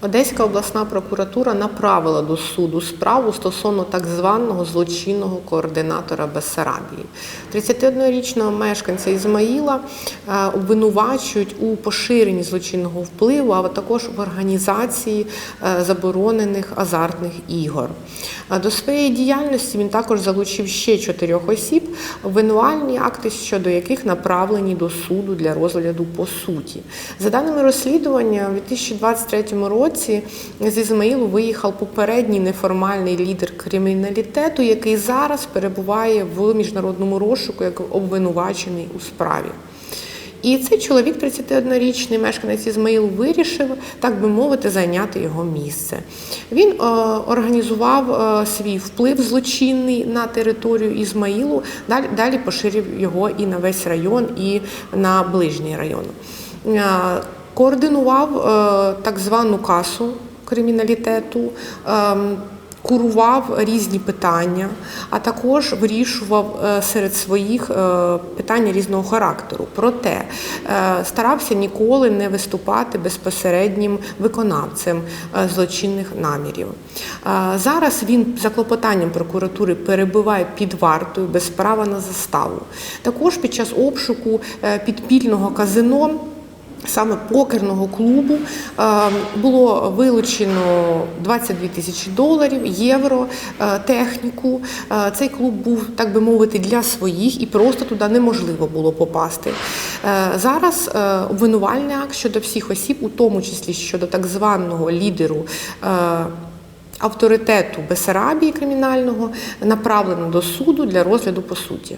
Одеська обласна прокуратура направила до суду справу стосовно так званого злочинного координатора Бессарабії. 31-річного мешканця Ізмаїла е, обвинувачують у поширенні злочинного впливу, а також в організації е, заборонених азартних ігор. Е, До своєї діяльності він також залучив ще чотирьох осіб, обвинувальні акти щодо яких направлені до суду для розгляду по суті. За даними розслідування, у 2023 році з Ізмаїлу виїхав попередній неформальний лідер криміналітету, який зараз перебуває в міжнародному розшуку як обвинувачений у справі. І цей чоловік, 31-річний мешканець Ізмаїлу, вирішив, так би мовити, зайняти його місце. Він е, організував е, свій вплив злочинний на територію Ізмаїлу, далі, далі поширив його і на весь район, і на ближній район. Координував е, так звану касу криміналітету. ем, Курував різні питання, а також вирішував е, серед своїх е, питання різного характеру. Проте старався ніколи не виступати безпосереднім виконавцем злочинних намірів. Зараз він за клопотанням прокуратури перебуває під вартою без права на заставу. Також під час обшуку підпільного казино. Саме покерного клубу е, було вилучено 22 тисячі доларів, євро, е, техніку. Е, Цей клуб був, так би мовити, для своїх і просто туди неможливо було попасти. Зараз обвинувальний акт щодо всіх осіб, у тому числі щодо так званого лідеру. Авторитету Бесарабії кримінального направлено до суду для розгляду по суті.